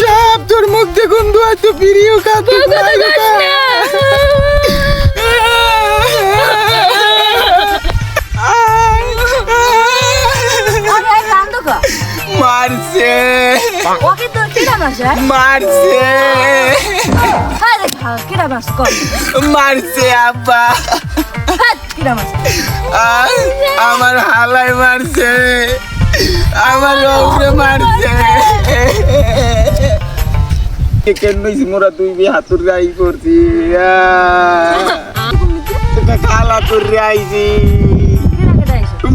সাপ তোর মুখ দেখুন তো প্রিয় কাতো আরে কান্দ কা মারছে। ওকে তো কিরা মাসে মারছে। হ্যাঁ দেখ কিরা মাস কর। মারছে আব্বা। হ্যাঁ কিরা মাস আমার হালাই মারছে। আমার মারছে। কেন মোরা তুই বি হাতুর রাই করছি। খালা তোর রাইছি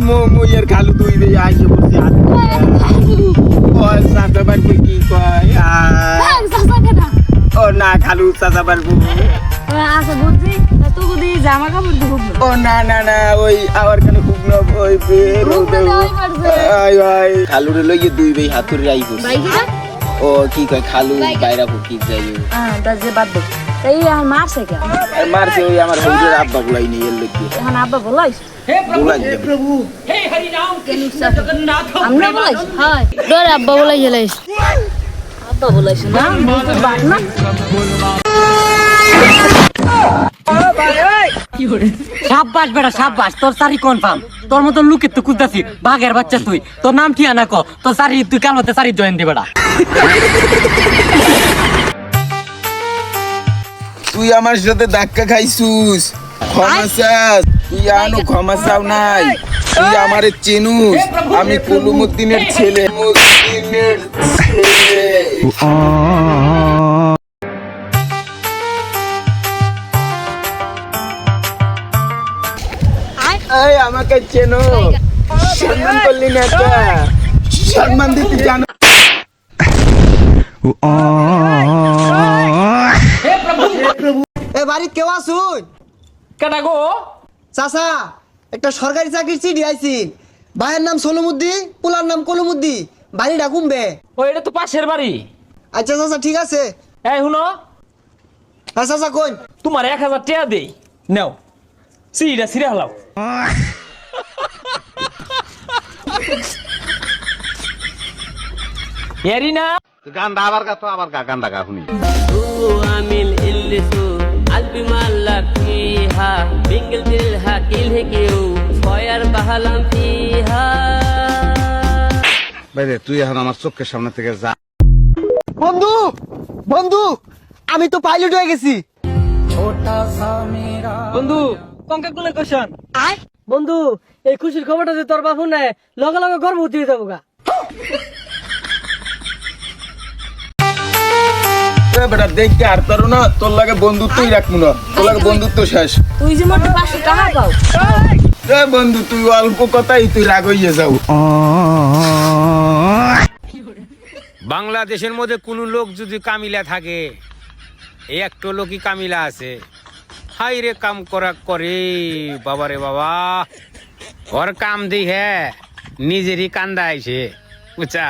মো মো এর খালু তুই বে আইছে বসে হাত ও সাথে বাড়কে কি কয়? হ্যাঁ ও না খালু চাচা বাড়বো আচ্ছা বুঝছি তো গুদি জামা কাপড় দিব ও না না না ওই আবার কেন খুব ওই বের। আই আই খালুরে লইয়ে দুই বেই হাতুর রাই করছে ভাই ও কি কয় খালু বাইরা ফুকি যাই হ্যাঁ তা যে বাদ দে। তাই আর মারছে কে? আর মারছে ওই আমার হইজের আব্বা গুলাই নিয়ে এর লাগি। এখন আব্বা বলাইছ? গুলাই আমরা বলাইছ? হ্যাঁ। ডরে আব্বা বলাই গেলাইস আব্বা বলাইছ না? বলতে বাদ না? সাব্বাস বেটা সাব্বাস তোর সারি কনফার্ম তোর মতো লুকে তো কুদাছি বাঘের বাচ্চা তুই। তোর নাম কি আনা ক? তোর সারি তুই কাল মতে সারি জয়েন দে বেটা। তুই আমার সাথে ধাক্কা খাইছুস। ক্ষমা চাস। তুই আনো ক্ষমা চাও নাই। তুই আমারে চেনুস। আমি কুলুমুদ্দিনের ছেলে। মুদ্দিনের ছেলে। এই আমাকে চেনো। সম্মান করলি না একটা। সম্মান দিতে জানো। এ বাড়িত কেউ আসুন? কেটা গো? চাচা একটা সরকারি চাকরির চিঠি আইছিল। ভাইয়ের নাম সোলমুদ্দি পোলার নাম কলমুদ্দি। বাড়িটা কুমবে। ও এটা তো পাশের বাড়ি। আচ্ছা চাচা ঠিক আছে। এই শুনো। হ্যাঁ চাচা কই তোমার এক হাজার টাকা দেই। নাও। সিঁড়িটা সিঁড়ে হালাও এরি না গান আবার গা তো আবার গা গান গা শুনি। আমিল ইল্লিসু আলবি মাল্লার ফিহা বিঙ্গল দিলহা কিলহে কিউ ফয়ার বাহালাম ফিহা। বাইরে তুই এখন আমার চোখের সামনে থেকে যা। বন্ধু বন্ধু আমি তো পাইলট হয়ে গেছি। ছোটা সা মেরা বন্ধু কোশন বন্ধু এই খুশির খবরটা যে তোর বাপু নেয় লগে লগে গর্ভবতী হয়ে যাব গা। বেটা আর তারও না তোর লাগে বন্ধুত্বই রাখব না। তোর লাগে বন্ধুত্ব শেষ। তুই যে মোটে পাঁচশো টাকা পাও। বন্ধু তুই অল্প কথাই তুই রাগ হইয়ে যাও। বাংলাদেশের মধ্যে কোনো লোক যদি কামিলা থাকে এই একটা লোকই কামিলা আছে। হাই রে কাম করা করে বাবা রে বাবা। ওর কাম দি হ্যাঁ নিজেরই কান্দা আইছে বুঝছা